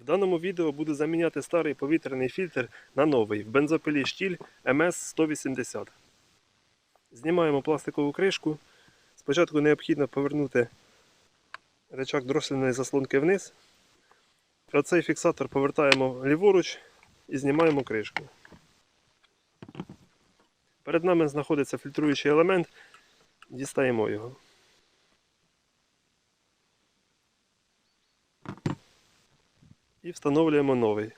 В даному відео буду заміняти старий повітряний фільтр на новий в бензопилі штіль МС-180. Знімаємо пластикову кришку. Спочатку необхідно повернути речак дросельної заслонки вниз. Оцей фіксатор повертаємо ліворуч і знімаємо кришку. Перед нами знаходиться фільтруючий елемент. Дістаємо його. І встановлюємо новий.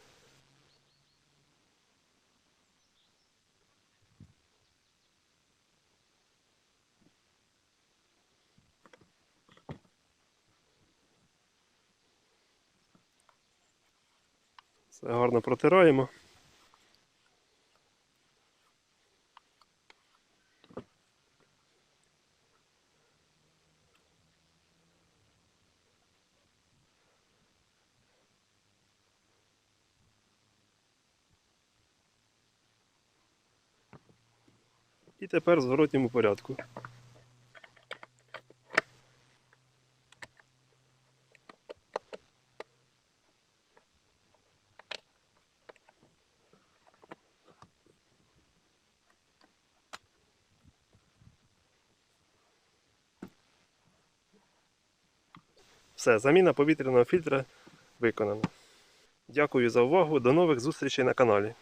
Все гарно протираємо. І тепер в зворотньому порядку. Все, заміна повітряного фільтра виконана. Дякую за увагу. До нових зустрічей на каналі.